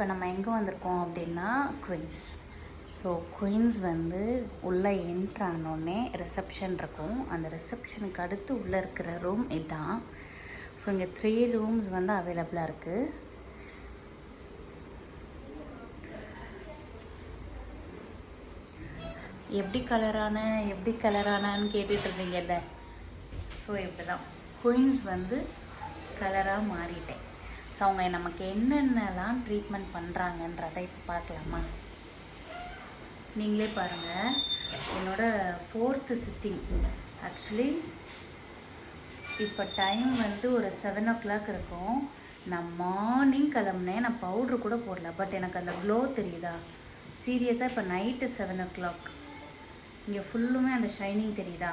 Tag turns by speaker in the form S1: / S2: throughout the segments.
S1: இப்போ நம்ம எங்கே வந்திருக்கோம் அப்படின்னா குயின்ஸ் ஸோ குயின்ஸ் வந்து உள்ளே என்ட்ரு ஆனோடனே ரிசப்ஷன் இருக்கும். அந்த ரிசப்ஷனுக்கு அடுத்து உள்ளே இருக்கிற ரூம் இதுதான் ஸோ இங்கே த்ரீ ரூம்ஸ் வந்து அவைலபிளாக இருக்குது எப்படி கலரான எப்படி கலரானான்னு கேட்டுட்டு இருந்தீங்கல்ல? ஸோ இப்படி தான் குயின்ஸ் வந்து கலராக மாறிட்டேன். ஸோ அவங்க நமக்கு என்னென்னலாம் ட்ரீட்மெண்ட் பண்ணுறாங்கன்றதை இப்போ பார்க்கலாமா? நீங்களே பாருங்கள் என்னோட ஃபோர்த்து சிட்டிங் ஆக்சுவலி இப்போ டைம் வந்து ஒரு செவன் ஓ கிளாக் இருக்கும். நான் மார்னிங் கிளம்புனேன். நான் பவுட்ரு கூட போடல. பட் எனக்கு அந்த க்ளோ தெரியுதா? சீரியஸாக இப்போ நைட்டு செவன் ஓ கிளாக் இங்கே ஃபுல்லுமே அந்த ஷைனிங் தெரியுதா?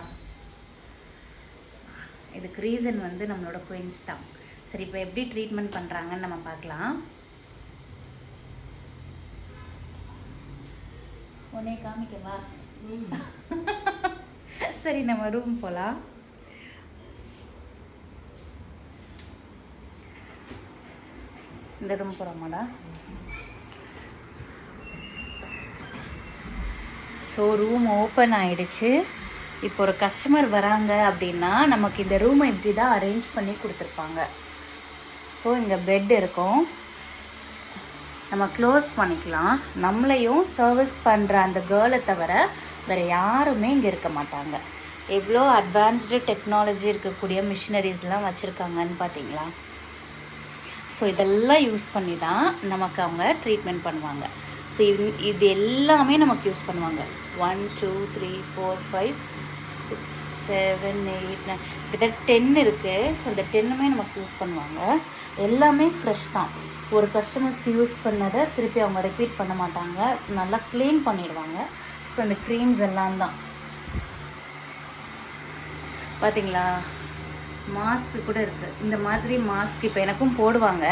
S1: இதுக்கு ரீசன் வந்து நம்மளோட குயின்ஸ் தான். சரி இப்போ எப்படி ட்ரீட்மெண்ட் பண்ணுறாங்கன்னு நம்ம பார்க்கலாம். உன்னே காமிக்கவா? சரி நம்ம ரூம் போகலாம் இந்த ரூம் போகிறோமாடா ஸோ ரூம் ஓப்பன் ஆயிடுச்சு. இப்போ ஒரு கஸ்டமர் வராங்க அப்படின்னா நமக்கு இந்த ரூமை இப்படி தான் அரேஞ்ச் பண்ணி கொடுத்துருப்பாங்க. ஸோ இங்கே பெட் இருக்கும். நம்ம க்ளோஸ் பண்ணிக்கலாம். நம்மளையும் சர்வீஸ் பண்ணுற அந்த கேர்ளை தவிர வேறு யாருமே இங்கே இருக்க மாட்டாங்க. எவ்வளோ அட்வான்ஸ்டு டெக்னாலஜி இருக்கக்கூடிய மிஷினரிஸ்லாம் வச்சுருக்காங்கன்னு பார்த்தீங்களா ஸோ இதெல்லாம் யூஸ் பண்ணி தான் நமக்கு அவங்க ட்ரீட்மெண்ட் பண்ணுவாங்க. ஸோ இது இது எல்லாமே நமக்கு யூஸ் பண்ணுவாங்க. One two three four five six seven eight nine கிட்டத்தட்ட டென் இருக்குது ஸோ இந்த டென்னுமே நமக்கு யூஸ் பண்ணுவாங்க. எல்லாமே ஃப்ரெஷ் தான். ஒரு கஸ்டமர்ஸ்க்கு யூஸ் பண்ணதை திருப்பி அவங்க ரிப்பீட் பண்ண மாட்டாங்க. நல்லா க்ளீன் பண்ணிடுவாங்க. ஸோ இந்த க்ரீம்ஸ் எல்லாம் தான். பார்த்தீங்களா மாஸ்க்கு கூட இருக்குது இந்த மாதிரி மாஸ்க் இப்போ எனக்கும் போடுவாங்க.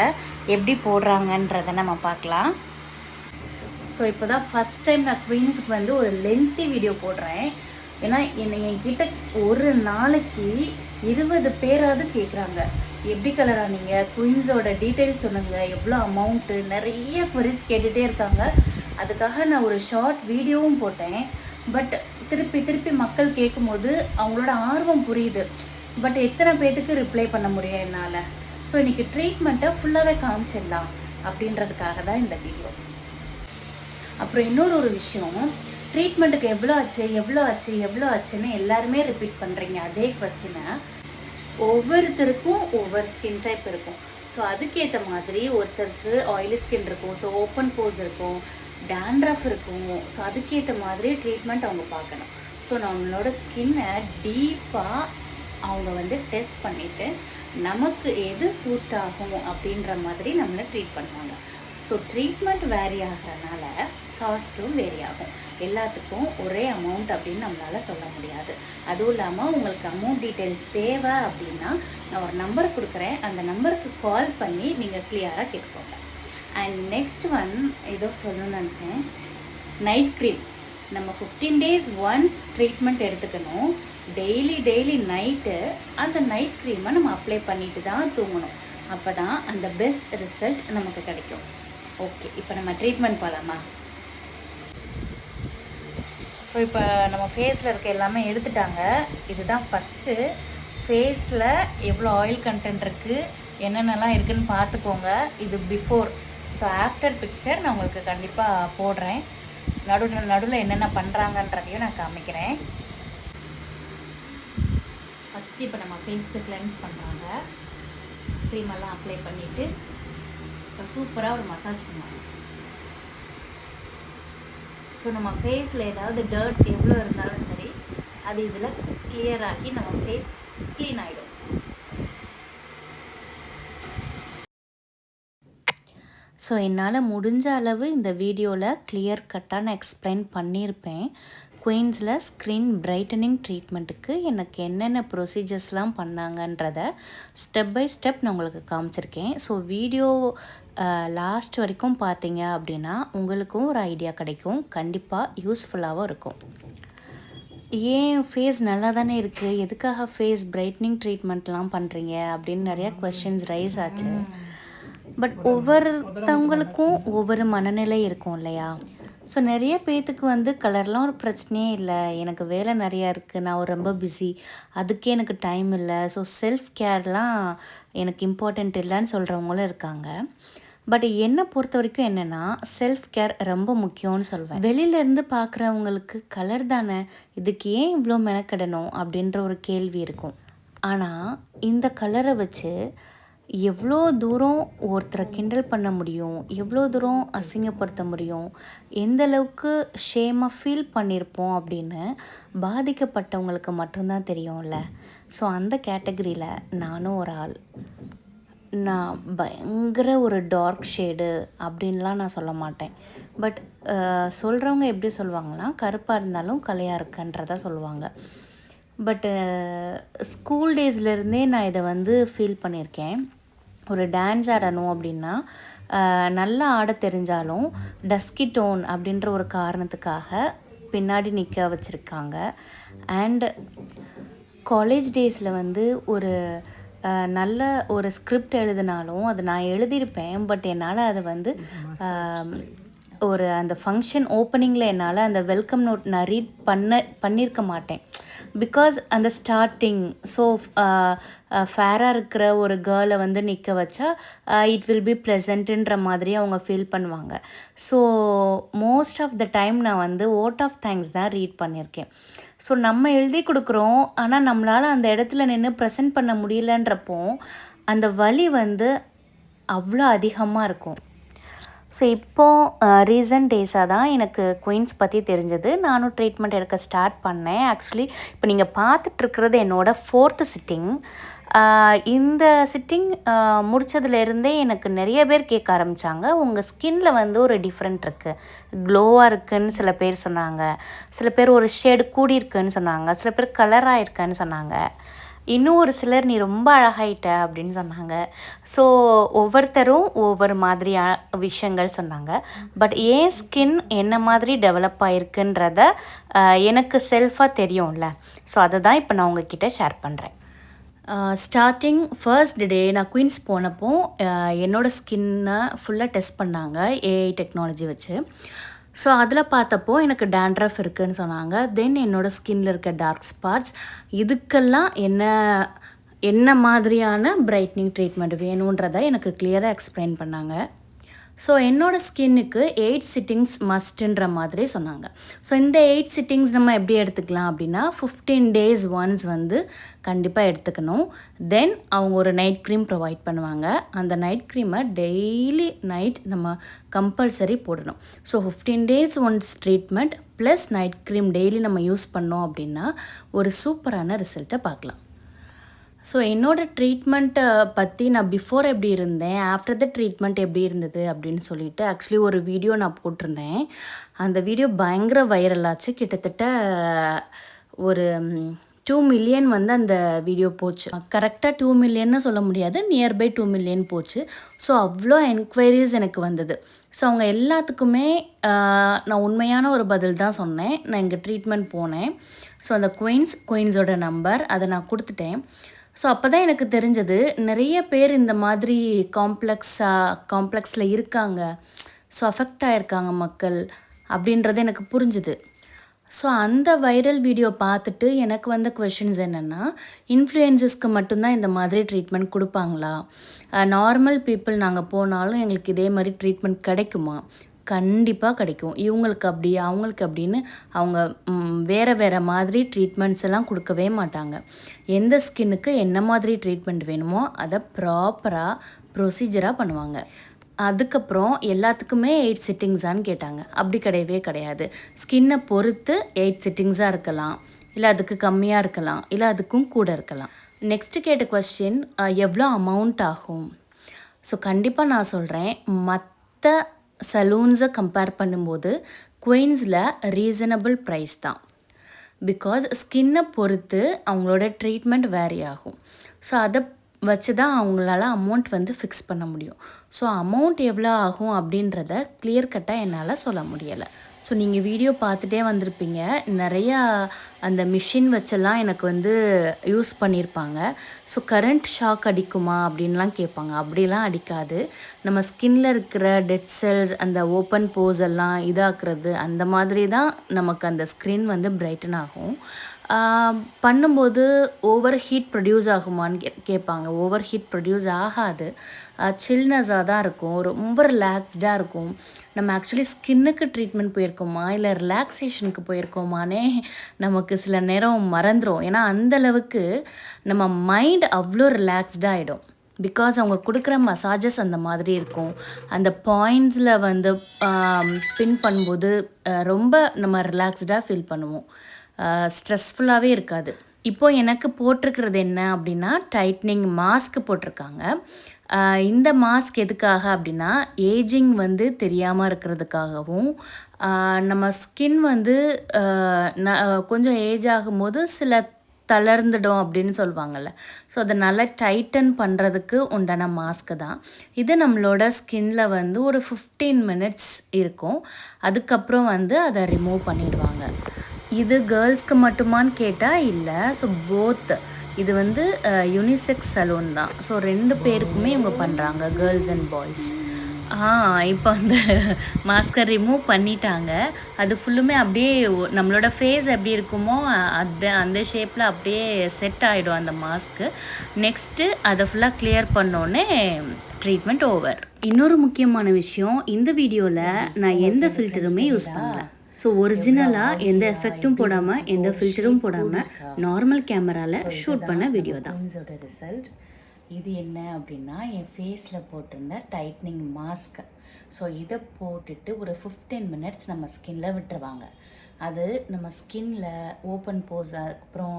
S1: எப்படி போடுறாங்கன்றதை நம்ம பார்க்கலாம். ஸோ இப்போ தான் ஃபஸ்ட் டைம் நான் குவீன்ஸுக்கு வந்து ஒரு லென்த்தி வீடியோ போடுறேன். ஏன்னா என்னை என்கிட்ட ஒரு நாளைக்கு இருபது பேராவது கேட்குறாங்க எப்படி கலர் ஆனீங்க குயின்ஸோட டீட்டெயில்ஸ் சொல்லுங்க. எவ்வளோ அமௌண்ட்டு நிறைய குவரிஸ் கேட்டுகிட்டே இருக்காங்க. அதுக்காக நான் ஒரு ஷார்ட் வீடியோவும் போட்டேன். பட் திருப்பி திருப்பி மக்கள் கேட்கும்போது அவங்களோட ஆர்வம் புரியுது. பட் எத்தனை பேர்த்துக்கு ரிப்ளை பண்ண முடியும் என்னால்? ஸோ இன்னைக்கு ட்ரீட்மெண்ட்டை ஃபுல்லாகவே காமிச்சிடலாம். அப்படின்றதுக்காக தான் இந்த வீடியோ அப்புறம் இன்னொரு ஒரு விஷயம். ட்ரீட்மெண்ட்டுக்கு எவ்வளோ ஆச்சு எவ்வளோ ஆச்சு எவ்வளோ ஆச்சுன்னு எல்லாருமே ரிப்பீட் பண்ணுறீங்க அதே கொஸ்டினை ஒவ்வொருத்தருக்கும் ஒவ்வொரு ஸ்கின் டைப் இருக்கும். ஸோ அதுக்கேற்ற மாதிரி ஒருத்தருக்கு ஆயிலி ஸ்கின் இருக்கும். ஸோ ஓப்பன் போஸ் இருக்கும் டேண்ட்ரஃப் இருக்கும். ஸோ அதுக்கேற்ற மாதிரி ட்ரீட்மெண்ட் அவங்க பார்க்கணும். ஸோ நம்மளோட ஸ்கின்னை டீப்பாக அவங்க வந்து டெஸ்ட் பண்ணிவிட்டு நமக்கு எது சூட் ஆகும் அப்படின்ற மாதிரி நம்மளை ட்ரீட் பண்ணுவாங்க. ஸோ ட்ரீட்மெண்ட் வேரி ஆகிறனால காஸ்ட்டும் வேரி ஆகும் எல்லாத்துக்கும் ஒரே அமௌண்ட் அப்படின்னு நம்மளால் சொல்ல முடியாது. அதுவும் இல்லாமல் உங்களுக்கு அமௌண்ட் டீட்டெயில்ஸ் தேவை அப்படின்னா நான் ஒரு நம்பர் கொடுக்குறேன். அந்த நம்பருக்கு கால் பண்ணி நீங்கள் கிளியராக கேட்கோங்க அண்ட் நெக்ஸ்ட் ஒன் ஏதோ சொல்லணும்னு நினச்சேன். நைட் க்ரீம் நம்ம ஃபிஃப்டீன் டேஸ் ஒன்ஸ் ட்ரீட்மெண்ட் எடுத்துக்கணும். டெய்லி டெய்லி நைட்டு அந்த நைட் க்ரீமை நம்ம அப்ளை பண்ணிட்டு தான் தூங்கணும். அப்போ தான் அந்த பெஸ்ட் ரிசல்ட் நமக்கு கிடைக்கும். ஓகே இப்போ நம்ம ட்ரீட்மெண்ட் போகலாமா ஸோ இப்போ நம்ம ஃபேஸில் இருக்க எல்லாமே எடுத்துட்டாங்க. இதுதான் ஃபஸ்ட்டு ஃபேஸில் எவ்வளோ ஆயில் கண்டென்ட் இருக்குது என்னென்னலாம் இருக்குதுன்னு பார்த்துக்கோங்க. இது பிஃபோர் ஸோ ஆஃப்டர் பிக்சர் நான் உங்களுக்கு கண்டிப்பாக போடுறேன். நடுவில் நடுவில் என்னென்ன பண்ணுறாங்கன்றதையும் நான் காமிக்கிறேன். ஃபஸ்ட்டு இப்போ நம்ம ஃபேஸ்க்கு கிளென்ஸ் பண்ணுறாங்க க்ரீமெல்லாம் அப்ளை பண்ணிவிட்டு இப்போ சூப்பராக ஒரு மசாஜ் பண்ணுவாங்க ஸோ நம்ம ஃபேஸில் ஏதாவது டர்ட் எவ்வளோ இருந்தாலும் சரி அது இதில் clear ஆகி நம்ம ஃபேஸ் க்ளீன் ஆகிடும் ஸோ என்னால் முடிஞ்ச அளவு இந்த வீடியோவில் கிளியர் கட்டாக நான் எக்ஸ்பிளைன் பண்ணியிருப்பேன் குயின்ஸில் ஸ்க்ரீன் பிரைட்டனிங் ட்ரீட்மெண்ட்டுக்கு எனக்கு என்னென்ன ப்ரொசீஜர்ஸ்லாம் பண்ணாங்கன்றத ஸ்டெப் பை ஸ்டெப் நான் உங்களுக்கு காமிச்சிருக்கேன். ஸோ வீடியோ லாஸ்ட் வரைக்கும் பார்த்தீங்க அப்படின்னா உங்களுக்கும் ஒரு ஐடியா கிடைக்கும். கண்டிப்பாக யூஸ்ஃபுல்லாகவும் இருக்கும். ஏன் ஃபேஸ் நல்லா தானே இருக்குது எதுக்காக ஃபேஸ் பிரைட்னிங் ட்ரீட்மெண்ட்லாம் பண்ணுறீங்க அப்படின்னு நிறையா கொஷின்ஸ் ரைஸ் ஆச்சு. பட் ஒவ்வொருத்தவங்களுக்கும் ஒவ்வொரு மனநிலை இருக்கும் இல்லையா? ஸோ நிறைய பேர்த்துக்கு வந்து கலர்லாம் ஒரு பிரச்சனையே இல்லை. எனக்கு வேலை நிறையா இருக்குது நான் ஒரு ரொம்ப பிஸி அதுக்கே எனக்கு டைம் இல்லை. ஸோ செல்ஃப் கேர்லாம் எனக்கு இம்பார்ட்டண்ட் இல்லைன்னு சொல்கிறவங்களும் இருக்காங்க. பட் என்னை பொறுத்த வரைக்கும் என்னென்னா செல்ஃப் கேர் ரொம்ப முக்கியம்னு சொல்வேன். வெளியிலேருந்து பார்க்குறவங்களுக்கு கலர் தானே இதுக்கு ஏன் இவ்வளோ மெனக்கிடணும் அப்படின்ற ஒரு கேள்வி இருக்கும். ஆனால் இந்த கலரை வச்சு எவ்வளோ தூரம் ஒருத்தரை கிண்டல் பண்ண முடியும் எவ்வளோ தூரம் அசிங்கப்படுத்த முடியும் எந்த அளவுக்கு ஷேமாக ஃபீல் பண்ணியிருப்போம் அப்படின்னு பாதிக்கப்பட்டவங்களுக்கு மட்டும்தான் தெரியும்ல. ஸோ அந்த கேட்டகரியில் நானும் ஒரு ஆள். நான் பயங்கர ஒரு டார்க் ஷேடு அப்படின்லாம் நான் சொல்ல மாட்டேன். பட் சொல்கிறவங்க எப்படி சொல்லுவாங்கன்னா கருப்பாக இருந்தாலும் கலையாக இருக்குன்றதான் சொல்லுவாங்க. பட்டு ஸ்கூல் டேஸ்லேருந்தே நான் இதை வந்து ஃபீல் பண்ணியிருக்கேன். ஒரு டான்ஸ் ஆடணும் அப்படின்னா நல்லா ஆட தெரிஞ்சாலும் டஸ்கி டோன் அப்படின்ற ஒரு காரணத்துக்காக பின்னாடி நிற்க வச்சுருக்காங்க. அண்ட் காலேஜ் டேஸில் வந்து ஒரு நல்ல ஒரு ஸ்கிரிப்ட் எழுதினாலும் அது நான் எழுதியிருப்பேன் பட் என்னால் அதை வந்து ஒரு அந்த ஃபங்க்ஷன் ஓப்பனிங்கில் என்னால் அந்த வெல்கம் நோட் நான் ரீட் பண்ண பண்ணியிருக்க மாட்டேன். பிகாஸ் அந்த ஸ்டார்டிங் ஸோ ஃபேராக இருக்கிற ஒரு கேர்ளை வந்து நிற்க வச்சா இட் வில் பி ப்ளசண்ட்டுன்ற மாதிரி அவங்க ஃபீல் பண்ணுவாங்க. So most of the time நான் வந்து ஓட் ஆஃப் தேங்க்ஸ் தான் ரீட் பண்ணியிருக்கேன். ஸோ நம்ம எழுதி கொடுக்குறோம் ஆனால் நம்மளால் அந்த இடத்துல நின்று ப்ரெசென்ட் பண்ண முடியலன்றப்போ அந்த வலி வந்து அவ்வளோ அதிகமாக இருக்கும். ஸோ இப்போது ரீசன்ட் டேஸாக தான் எனக்கு குயின்ஸ் பற்றி தெரிஞ்சது. நானும் ட்ரீட்மெண்ட் எடுக்க ஸ்டார்ட் பண்ணேன். ஆக்சுவலி இப்போ நீங்கள் பார்த்துட்ருக்கிறது என்னோடய ஃபோர்த்து சிட்டிங் இந்த சிட்டிங் uh, முடித்ததுலேருந்தே எனக்கு நிறைய பேர் கேட்க ஆரம்பித்தாங்க உங்கள் ஸ்கின்ல வந்து ஒரு டிஃப்ரெண்ட் இருக்குது க்ளோவாக இருக்குன்னு சில பேர் சொன்னாங்க. சில பேர் ஒரு ஷேடு கூடியிருக்குன்னு சொன்னாங்க. சில பேர் கலராக இருக்குன்னு சொன்னாங்க. இன்னும் ஒரு சிலர் நீ ரொம்ப அழகாயிட்ட அப்படின்னு சொன்னாங்க. ஸோ ஒவ்வொருத்தரும் ஒவ்வொரு மாதிரியான விஷயங்கள் சொன்னாங்க. பட் ஏன் ஸ்கின் என்ன மாதிரி டெவலப் ஆயிருக்குன்றத எனக்கு செல்ஃபாக தெரியும்ல. ஸோ அதை தான் இப்போ நான் உங்ககிட்ட ஷேர் பண்ணுறேன் ஸ்டார்டிங் ஃபர்ஸ்ட் டே நான் குயின்ஸ் போனப்போ என்னோடய ஸ்கின்னை ஃபுல்லாக டெஸ்ட் பண்ணாங்க ஏஐ டெக்னாலஜி வச்சு. ஸோ அதில் பார்த்தப்போ எனக்கு டேண்ட்ரஃப் இருக்குதுன்னு சொன்னாங்க. தென் என்னோட ஸ்கின்ல இருக்க டார்க் ஸ்பாட்ஸ் இதுக்கெல்லாம் என்ன என்ன மாதிரியான பிரைட்னிங் ட்ரீட்மெண்ட் வேணுன்றதை எனக்கு கிளியராக எக்ஸ்பிளைன் பண்ணாங்க. ஸோ என்னோடய ஸ்கின்னுக்கு எயிட் சிட்டிங்ஸ் மஸ்ட்டுன்ற மாதிரி சொன்னாங்க. ஸோ இந்த எயிட் சிட்டிங்ஸ் நம்ம எப்படி எடுத்துக்கலாம் அப்படின்னா ஃபிஃப்டீன் டேஸ் ஒன்ஸ் வந்து கண்டிப்பாக எடுத்துக்கணும். தென் அவங்க ஒரு நைட் க்ரீம் ப்ரொவைட் பண்ணுவாங்க. அந்த நைட் க்ரீமை டெய்லி நைட் நம்ம கம்பல்சரி போடணும். So fifteen days once treatment plus night cream daily நம்ம யூஸ் பண்ணோம் அப்படின்னா ஒரு சூப்பரான ரிசல்ட்டை பார்க்கலாம். ஸோ என்னோடய ட்ரீட்மெண்ட்டை பற்றி நான் பிஃபோர் எப்படி இருந்தேன் ஆஃப்டர் த ட்ரீட்மெண்ட் எப்படி இருந்தது அப்படின்னு சொல்லிட்டு ஆக்சுவலி ஒரு வீடியோ நான் போட்டிருந்தேன். அந்த வீடியோ பயங்கர வைரலாச்சு கிட்டத்தட்ட ஒரு டூ மில்லியன் வந்து அந்த வீடியோ போச்சு. கரெக்டாக டூ மில்லியன்னு சொல்ல முடியாது. நியர்பை டூ மில்லியன் போச்சு. ஸோ அவ்வளோ என்கொயரிஸ் எனக்கு வந்தது. ஸோ அவங்க எல்லாத்துக்குமே நான் உண்மையான ஒரு பதில் தான் சொன்னேன். நான் இங்கே ட்ரீட்மெண்ட் போனேன். ஸோ அந்த குயின்ஸ் குயின்ஸோட நம்பர் அதை நான் கொடுத்துட்டேன். ஸோ அப்போ தான் எனக்கு தெரிஞ்சது நிறைய பேர் இந்த மாதிரி காம்ப்ளெக்ஸாக காம்ப்ளெக்ஸில் இருக்காங்க. ஸோ அஃபெக்ட் ஆகிருக்காங்க மக்கள் அப்படின்றது எனக்கு புரிஞ்சுது. ஸோ அந்த வைரல் வீடியோ பார்த்துட்டு எனக்கு வந்த கொஷின்ஸ் என்னென்னா இன்ஃப்ளூயன்சஸ்க்கு மட்டும்தான் இந்த மாதிரி ட்ரீட்மெண்ட் கொடுப்பாங்களா? நார்மல் பீப்புள் நாங்கள் போனாலும் எங்களுக்கு இதே மாதிரி ட்ரீட்மெண்ட் கிடைக்குமா? கண்டிப்பாக கிடைக்கும். இவங்களுக்கு அப்படி அவங்களுக்கு அப்படின்னு அவங்க வேறு வேறு மாதிரி ட்ரீட்மெண்ட்ஸ் எல்லாம் கொடுக்கவே மாட்டாங்க. எந்த ஸ்கின்னுக்கு என்ன மாதிரி ட்ரீட்மெண்ட் வேணுமோ அதை ப்ராப்பராக ப்ரொசீஜராக பண்ணுவாங்க. அதுக்கப்புறம் எல்லாத்துக்குமே எயிட் சிட்டிங்ஸான்னு கேட்டாங்க. அப்படி கிடையவே கிடையாது. ஸ்கின்னை பொறுத்து எயிட் சிட்டிங்ஸாக இருக்கலாம். இல்லை அதுக்கு கம்மியாக இருக்கலாம். இல்லை அதுக்கும் கூட இருக்கலாம். நெக்ஸ்ட்டு கேட்ட கொஸ்டின் எவ்வளோ அமௌண்ட் ஆகும்? ஸோ கண்டிப்பாக நான் சொல்கிறேன் மற்ற சலூன்ஸை கம்பேர் பண்ணும்போது குயின்ஸில் ரீசனபிள் ப்ரைஸ் தான். பிகாஸ் ஸ்கின்னை பொறுத்து அவங்களோட ட்ரீட்மெண்ட் வேரி ஆகும். ஸோ அதை வச்சு தான் அவங்களால அமௌண்ட் வந்து ஃபிக்ஸ் பண்ண முடியும். ஸோ அமௌண்ட் எவ்வளோ ஆகும் அப்படின்றத கிளியர் கட்டாக என்னால் சொல்ல முடியலை. ஸோ நீங்கள் வீடியோ பார்த்துட்டே வந்திருப்பீங்க. நிறையா அந்த மிஷின் வச்செல்லாம் எனக்கு வந்து யூஸ் பண்ணியிருப்பாங்க. ஸோ கரண்ட் ஷாக் அடிக்குமா அப்படின்லாம் கேட்பாங்க. அப்படிலாம் அடிக்காது. நம்ம ஸ்கின்ல இருக்கிற டெட் செல்ஸ் அந்த ஓப்பன் போஸ் எல்லாம் இதாக்குறது அந்த மாதிரி தான் நமக்கு அந்த ஸ்க்ரீன் வந்து பிரைட்டன் ஆகும். பண்ணும்போது ஓவர் ஹீட் ப்ரொடியூஸ் ஆகுமான்னு கே கேட்பாங்க. ஓவர் ஹீட் ப்ரொடியூஸ் ஆகாது. சில்னஸாக தான் இருக்கும். ரொம்ப ரிலாக்ஸ்டாக இருக்கும். நம்ம ஆக்சுவலி ஸ்கின்னுக்கு ட்ரீட்மெண்ட் போயிருக்கோமா? இல்லை ரிலாக்ஸேஷனுக்கு போயிருக்கோமானே நமக்கு சில நேரம் மறந்துடும் ஏன்னா அந்த அளவுக்கு நம்ம மைண்ட் அவ்வளோ ரிலாக்ஸ்டாக ஆகிடும் பிகாஸ் அவங்க கொடுக்குற மசாஜஸ் அந்த மாதிரி இருக்கும். அந்த பாயிண்ட்ஸில் வந்து பின் பண்ணும்போது ரொம்ப நம்ம ரிலாக்ஸ்டாக ஃபீல் பண்ணுவோம். ஸ்ட்ரெஸ்ஃபுல்லாகவே இருக்காது. இப்போது எனக்கு போட்டிருக்கிறது என்ன அப்படின்னா டைட்னிங் மாஸ்க் போட்டிருக்காங்க. இந்த மாஸ்க் எதுக்காக அப்படின்னா ஏஜிங் வந்து தெரியாமல் இருக்கிறதுக்காகவும் நம்ம ஸ்கின் வந்து ந- கொஞ்சம் ஏஜ் ஆகும்போது சில தளர்ந்துடும் அப்படின்னு சொல்லுவாங்கள்ல ஸோ அதை நல்லா டைட்டன் பண்ணுறதுக்கு உண்டான மாஸ்க்கு தான். இது நம்மளோட ஸ்கின்ல வந்து ஒரு ஃபிஃப்டீன் மினிட்ஸ் இருக்கும். அதுக்கப்புறம் வந்து அதை ரிமூவ் பண்ணிடுவாங்க. இது கேர்ள்ஸ்க்கு மட்டுமான்னு கேட்டால் இல்லை. ஸோ போத் இது வந்து யூனிசெக்ஸ் சலூன் தான். ஸோ ரெண்டு பேருக்குமே இவங்க பண்ணுறாங்க கேர்ள்ஸ் அண்ட் பாய்ஸ் ஆ இப்போ அந்த மாஸ்கர் ரிமூவ் பண்ணிட்டாங்க. அது ஃபுல்லுமே அப்படியே நம்மளோட ஃபேஸ் எப்படி இருக்குமோ அந்த அந்த ஷேப்பில் அப்படியே செட் ஆகிடும் அந்த மாஸ்க்கு நெக்ஸ்ட்டு அதை ஃபுல்லாக கிளியர் பண்ணோடனே ட்ரீட்மெண்ட் ஓவர் இன்னொரு முக்கியமான விஷயம் இந்த வீடியோவில் நான் எந்த ஃபில்டருமே யூஸ் பண்ணல. ஸோ ஒரிஜினலாக எந்த எஃபெக்ட்டும் போடாமல் எந்த ஃபில்டரும் போடாமல் நார்மல் கேமராவில் ஷூட் பண்ண வீடியோ தான்.
S2: ரிசல்ட் இது என்ன அப்படின்னா என் ஃபேஸில் போட்டிருந்த டைட்னிங் மாஸ்க் ஸோ இதை போட்டுட்டு ஒரு ஃபிஃப்டீன் மினிட்ஸ் நம்ம ஸ்கின்ல விட்டுருவாங்க. அது நம்ம ஸ்கின்ல ஓப்பன் போஸ் அப்புறம்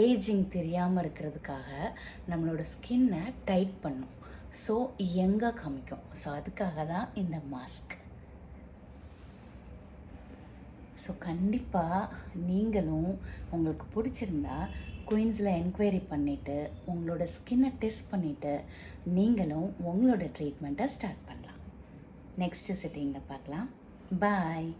S2: ஏஜிங் தெரியாமல் இருக்கிறதுக்காக நம்மளோட ஸ்கின்னை டைட் பண்ணும். ஸோ எங்கே காமிக்கும். ஸோ அதுக்காக தான் இந்த மாஸ்க் ஸோ கண்டிப்பாக நீங்களும் உங்களுக்கு பிடிச்சிருந்தா குயின்ஸில் என்கொயரி பண்ணிவிட்டு உங்களோட ஸ்கின்னை டெஸ்ட் பண்ணிவிட்டு நீங்களும் உங்களோட ட்ரீட்மெண்ட்டை ஸ்டார்ட் பண்ணலாம். நெக்ஸ்ட்டு செட்டிங்கில் பார்க்கலாம் பாய்.